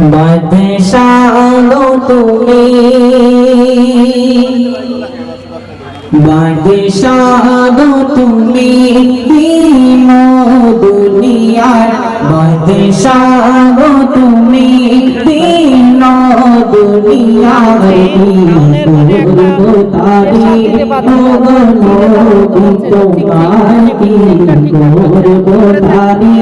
বাদশাহ তুমি। বাদশাহ তুমি দিন দুনিয়ার। বাদশাহ তুমি দিন দুনিয়ার। পূর্ব তারি ভগবান তোমার কি করব তারি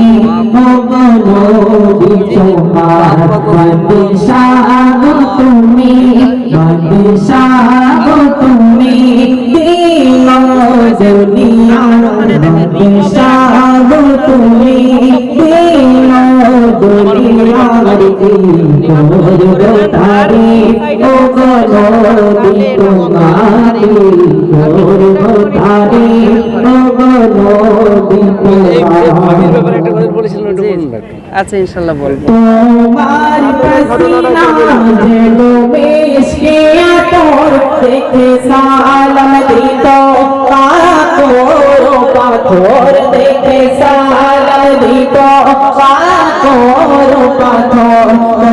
তুমি তুমি তুমি ও গণদি তোমারি করব তারি ও গণদি আমির আচ্ছা ইনশাল্লাহ বলব পাথর দেখে সালাম দিত পাথর পাথর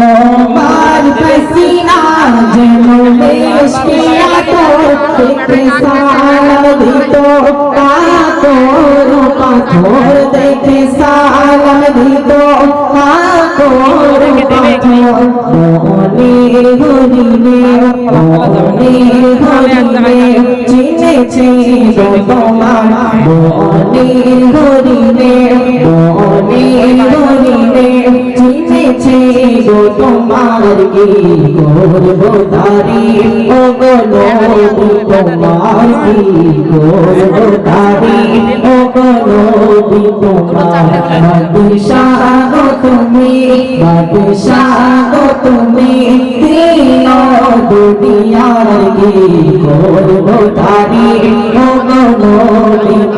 পাথর দেখে সালাম দিত পাথর পাথর মনে চিনেছে তোমার গো তোমার কি করব তারি? ও গো নবী, তোমার কি করব তারি? ও গো নবী, তোমার বাদশাহ গো তুমি, বাদশাহ গো তুমি, দিন দুনিয়ার কি করব তারি? ও গো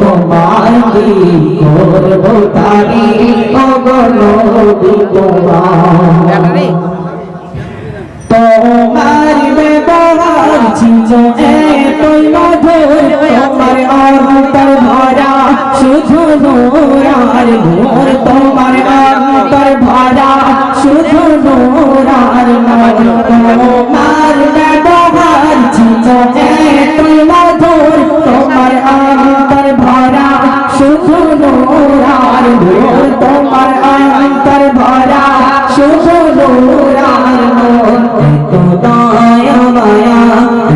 তোমার করব তারি নবী তোমার। তোমার ব্যবহার ছিল এতই মধুর তোমার অন্তর ভরা, শুধু নোরার ঘোর তোমার অন্তর ভরা, শুধু নোরার নর। নোরার ঘোর তোমার অন্তর ভরা শুধু নোরার নর এত দয়া মায়া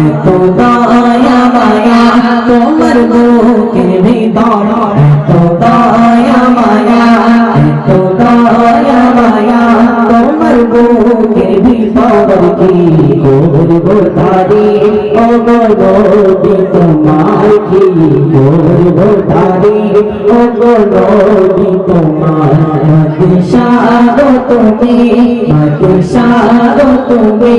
এত দয়া মায়া তোমার বুকে হৃদয় এত দয়া মায়া এত দয়া মায়া তোমার বুকে ভিতর কি? গরবি তোমার কি করব তারি? ও গরবি তোমার বাদশাহ তুমি বাদশাহ তুমি।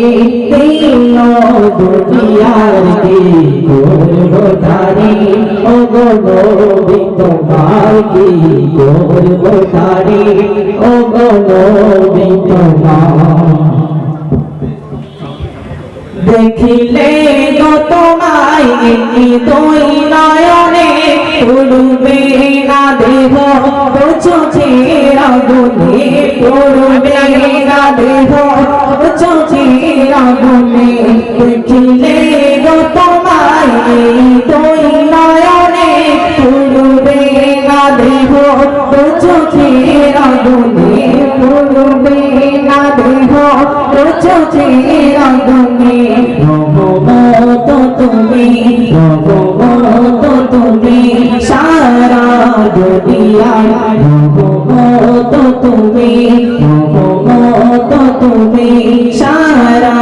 দিন তোমার দেখিলে গো তোমায় দুই নয়নে পড়বে না দেহ। চোখের আগুনে পড়বে না দেহ। চোখের আগুনে দেখিলে গো তোমায় দুই নয়নে পড়বে না দেহ। চোখের আগুনে পড়বে না দেহ। চোখের রঘুমত তুমি রঘুমত তুমি সারা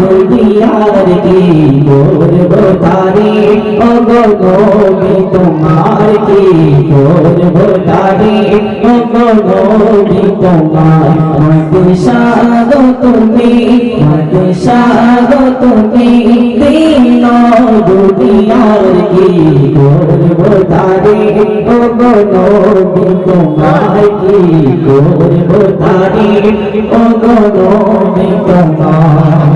দুনিয়ার কি করব তারি? অগগবি তোমার কি করব তারি? অগগবি তোমার মদিসাদ তুমি মদিসাদ তুমি দিন দুনিয়ার কি করব তারি তোমার কি করব তারি অগগবি তোমার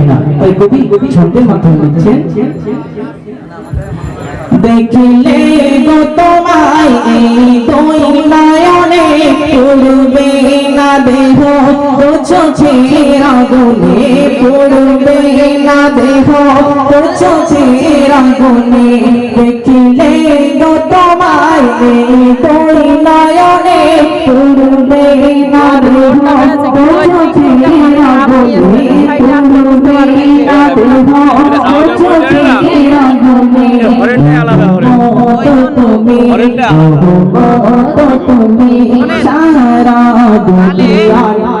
না। তাই কবি ছন্দের মাধ্যমে লিখছেন। দেখিলে গো তোমায় পড়বে না দেহ চোখে আগুনে পড়বে না দেহ চোখে আগুনে। দেখিলে গো তোমায় এই নয়নে পড়বে না দেহ চোখে আগুনে। সারা দুনিয়ার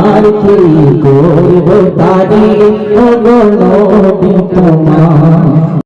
তুমি কি করব তারি তোমার